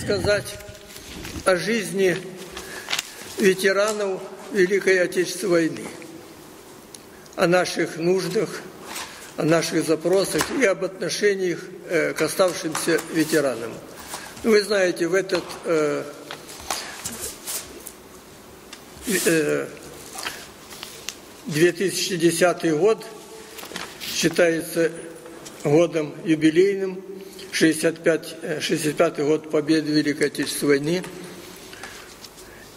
сказать о жизни ветеранов Великой Отечественной войны, о наших нуждах, о наших запросах и об отношениях э, к оставшимся ветеранам. Вы знаете, в этот э, э, 2010 год считается годом юбилейным, 65, 65 год победы Великой Отечественной войне.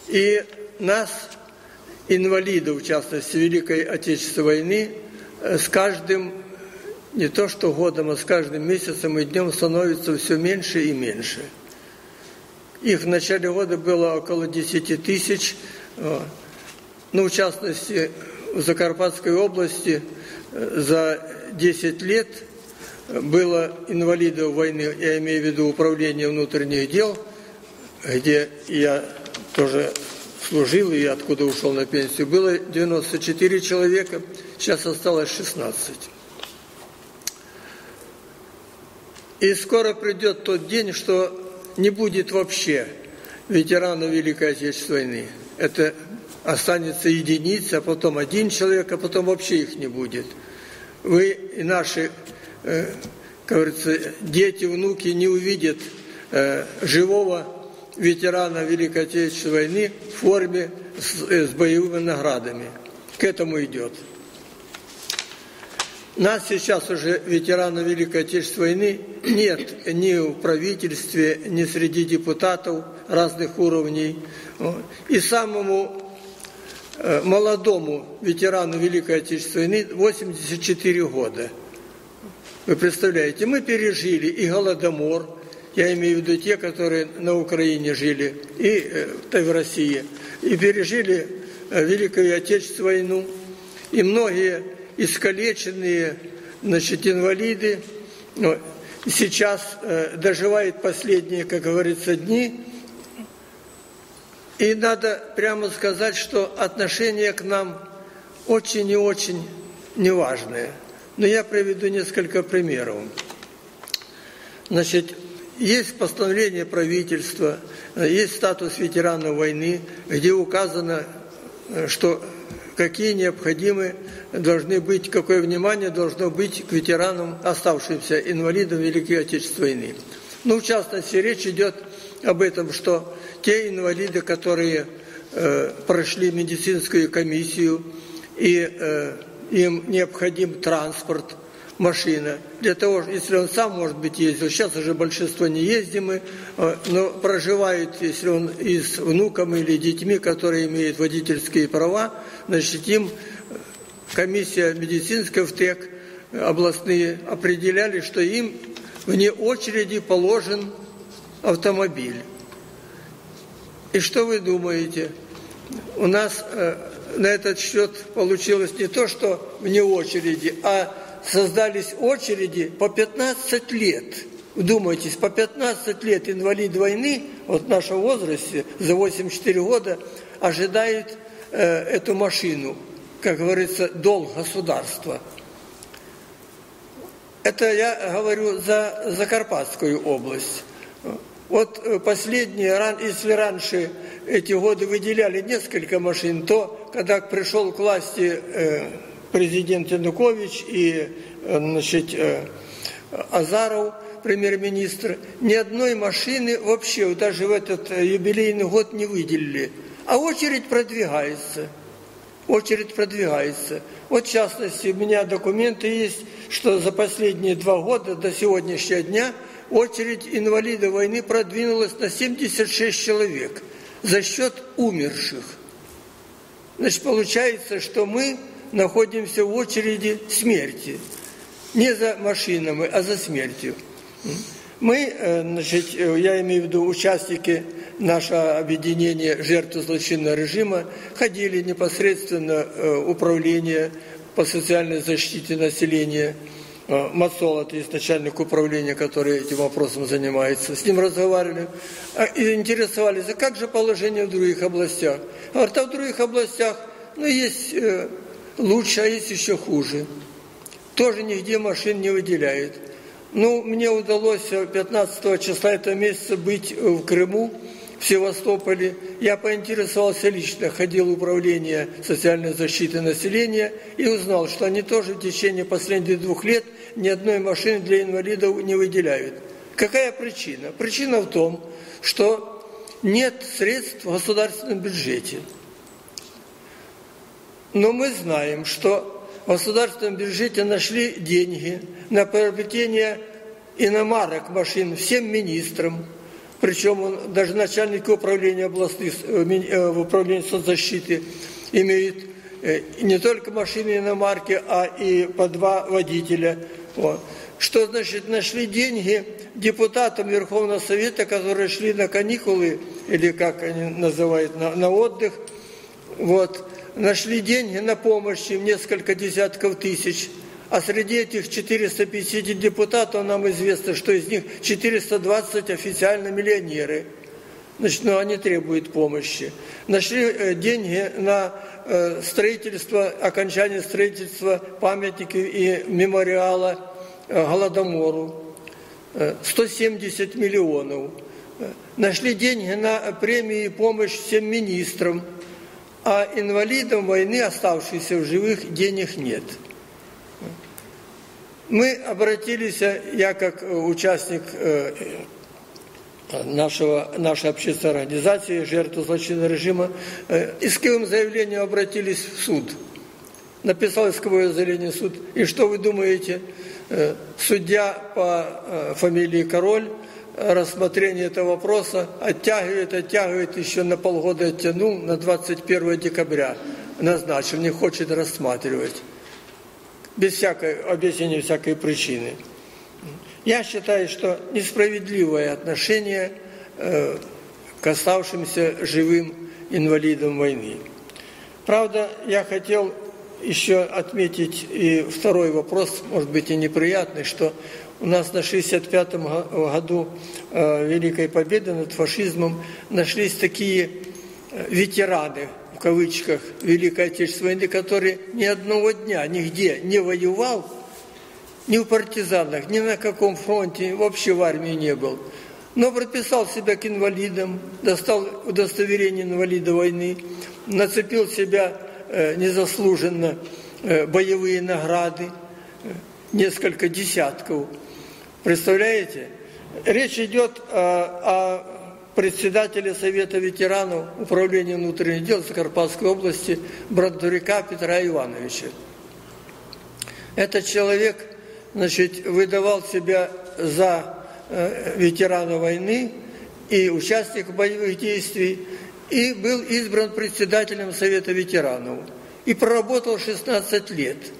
И нас, инвалидов, в частности, Великой Отечественной войны, э, с каждым, не то что годом, а с каждым месяцем и днем становится все меньше и меньше. Их в начале года было около 10 тысяч, э, ну, в частности, в Закарпатской области э, за 10 лет было инвалидов войны, я имею в виду управление внутренних дел, где я тоже служил и откуда ушел на пенсию, было 94 человека, сейчас осталось 16. И скоро придет тот день, что не будет вообще ветеранов Великой Отечественной войны. Это останется единица, а потом один человек, а потом вообще их не будет. Вы и наши, э, как говорится, дети, внуки не увидят э, живого ветерана Великой Отечественной войны в форме с, э, с боевыми наградами. К этому идет. Нас сейчас уже ветераны Великой Отечественной войны нет ни в правительстве, ни среди депутатов разных уровней. И самому Э, молодому ветерану Великой Отечественной войны 84 года. Вы представляете, мы пережили и Голодомор, я имею в виду те, которые на Украине жили, и э, в России, и пережили э, Великую Отечественную войну, и многие искалеченные значит, инвалиды сейчас э, доживают последние, как говорится, дни, и надо прямо сказать, что отношение к нам очень и очень неважное. Но я приведу несколько примеров. Значит, есть постановление правительства, есть статус ветерана войны, где указано, что какие необходимы должны быть, какое внимание должно быть к ветеранам, оставшимся инвалидам Великой Отечественной войны. Ну, в частности, речь идет об этом, что те инвалиды, которые э, прошли медицинскую комиссию, и э, им необходим транспорт, машина, для того, если он сам, может быть, ездил, сейчас уже большинство не ездим мы, э, но проживают, если он и с внуком или детьми, которые имеют водительские права, значит, им комиссия медицинская в ТЭК областные определяли, что им вне очереди положен автомобиль. И что вы думаете? У нас э, на этот счет получилось не то, что вне очереди, а создались очереди по 15 лет. Вдумайтесь, по 15 лет инвалид войны, вот в нашем возрасте, за 84 года, ожидает э, эту машину, как говорится, долг государства. Это я говорю за Закарпатскую область. Вот э, последние, если раньше эти годы выделяли несколько машин, то когда пришел к власти э, президент Янукович и э, значит, Азаров, премьер-министр, ни одной машины вообще даже в этот юбилейный год не выделили. А очередь продвигается. Очередь продвигается. Вот в частности, у меня документы есть, что за последние два года до сегодняшнего дня – очередь инвалидов войны продвинулась на 76 человек за счет умерших. Значит, получается, что мы находимся в очереди смерти. Не за машинами, а за смертью. Мы, э, значит, э, я имею в виду участники нашего объединения жертв злочинного режима, ходили непосредственно в э, управление по социальной защите населения – Э, Мацолот, есть начальник управления, который этим вопросом занимается. С ним разговаривали а, и интересовались, а как же положение в других областях? Говорят, а в других областях ну, есть э, лучше, а есть еще хуже. Тоже нигде машин не выделяет. Ну, мне удалось 15 числа этого месяца быть в Крыму, в Севастополе. Я поинтересовался лично, ходил в управление социальной защиты населения и узнал, что они тоже в течение последних двух лет ни одной машины для инвалидов не выделяют. Какая причина? Причина в том, что нет средств в государственном бюджете. Но мы знаем, что в государственном бюджете нашли деньги на приобретение иномарок машин всем министрам, причем он, даже начальник управления областных, э, э, в управлении соцзащиты имеет э, не только машины иномарки, а и по два водителя. Вот. Что значит нашли деньги депутатам Верховного Совета, которые шли на каникулы, или как они называют, на, на отдых, вот, нашли деньги на помощь им несколько десятков тысяч. А среди этих 450 депутатов нам известно, что из них 420 официально миллионеры. Значит, ну, они требуют помощи. Нашли э, деньги на э, строительство, окончание строительства памятника и мемориала э, Голодомору. 170 миллионов. Нашли деньги на премии и помощь всем министрам – а инвалидам войны, оставшихся в живых, денег нет. Мы обратились, я как участник э, нашего, нашей общественной организации «Жертвы злочинного режима», э, исковым заявлением обратились в суд. Написал исковое заявление в суд. И что вы думаете? Э, судья по фамилии Король рассмотрение этого вопроса оттягивает, оттягивает, еще на полгода оттянул, на 21 декабря назначил, не хочет рассматривать. Без всякой объяснения всякой причины. Я считаю, что несправедливое отношение э, к оставшимся живым инвалидам войны. Правда, я хотел еще отметить и второй вопрос, может быть и неприятный, что у нас на 65-м году э, Великой Победы над фашизмом нашлись такие э, ветераны, кавычках, Великой Отечественной войны, которые ни одного дня нигде не воевал, ни в партизанах, ни на каком фронте, вообще в армии не был. Но прописал себя к инвалидам, достал удостоверение инвалида войны, нацепил себя э, незаслуженно боевые награды, несколько десятков – Представляете? Речь идет о, о председателе Совета ветеранов Управления внутренних дел Закарпатской области Брандурика Петра Ивановича. Этот человек значит, выдавал себя за э, ветерана войны и участника боевых действий, и был избран председателем Совета ветеранов. И проработал 16 лет –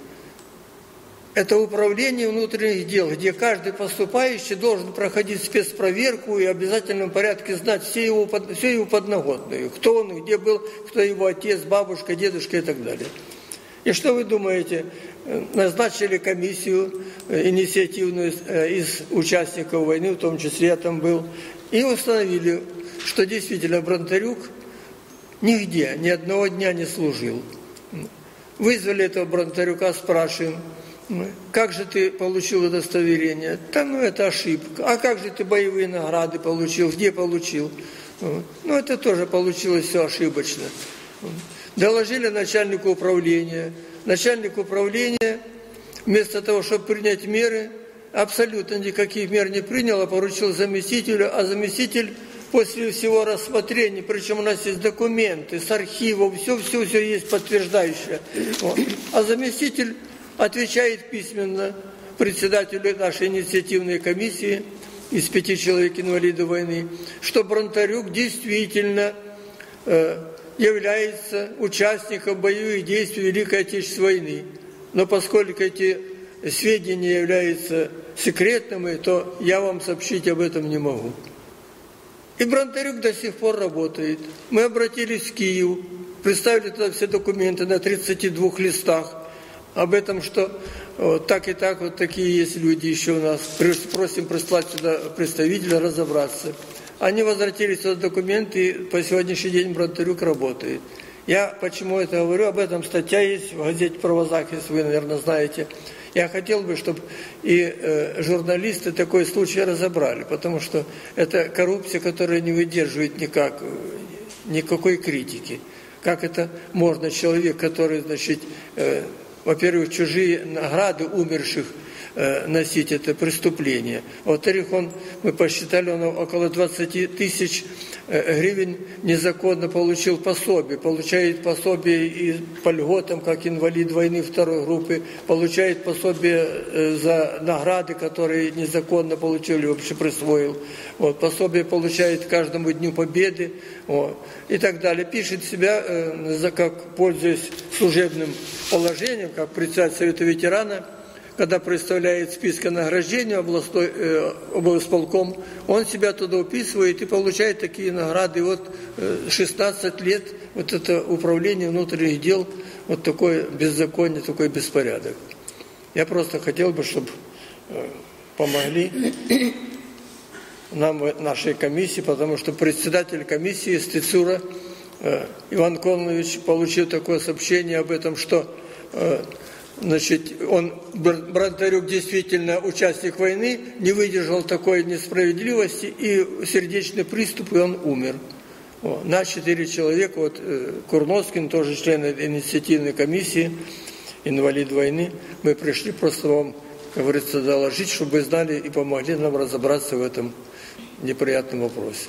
это управление внутренних дел, где каждый поступающий должен проходить спецпроверку и в обязательном порядке знать все его, все его подноготную, кто он, где был, кто его отец, бабушка, дедушка и так далее. И что вы думаете? Назначили комиссию э, инициативную э, из участников войны, в том числе я там был, и установили, что действительно Бронтарюк нигде, ни одного дня не служил. Вызвали этого Бронтарюка, спрашиваем, как же ты получил удостоверение? Да ну это ошибка. А как же ты боевые награды получил? Где получил? Ну это тоже получилось все ошибочно. Доложили начальнику управления. Начальник управления вместо того, чтобы принять меры, абсолютно никаких мер не принял, а поручил заместителю, а заместитель после всего рассмотрения, причем у нас есть документы с архивов, все-все-все есть подтверждающее. Вот. А заместитель отвечает письменно председателю нашей инициативной комиссии из пяти человек инвалидов войны, что Бронтарюк действительно э, является участником боевых действий Великой Отечественной войны. Но поскольку эти сведения являются секретными, то я вам сообщить об этом не могу. И Бронтарюк до сих пор работает. Мы обратились в Киев, представили туда все документы на 32 листах об этом, что вот, так и так, вот такие есть люди еще у нас. Просим прислать сюда представителя разобраться. Они возвратились сюда документы, и по сегодняшний день Бронтарюк работает. Я почему это говорю, об этом статья есть в газете «Провозак», вы, наверное, знаете. Я хотел бы, чтобы и э, журналисты такой случай разобрали, потому что это коррупция, которая не выдерживает никак, э, никакой критики. Как это можно человек, который, значит, э, во-первых, чужие награды умерших носить это преступление. Во-вторых, он, мы посчитали, он около 20 тысяч э, гривен незаконно получил пособие. Получает пособие и по льготам, как инвалид войны второй группы, получает пособие э, за награды, которые незаконно получил или вообще присвоил. Вот, пособие получает каждому дню победы вот, и так далее. Пишет себя, как пользуясь служебным положением, как председатель Совета ветерана, когда представляет списка награждения областной, э, облсполком, он себя туда уписывает и получает такие награды. Вот э, 16 лет вот это управление внутренних дел, вот такое беззаконие, такой беспорядок. Я просто хотел бы, чтобы э, помогли нам нашей комиссии, потому что председатель комиссии Стецура э, Иван Коннович получил такое сообщение об этом, что э, Значит, он, Бронтарюк, действительно участник войны, не выдержал такой несправедливости, и сердечный приступ, и он умер. О, на четыре человека, вот э, Курноскин, тоже член инициативной комиссии, инвалид войны, мы пришли просто вам, как говорится, доложить, чтобы вы знали и помогли нам разобраться в этом неприятном вопросе.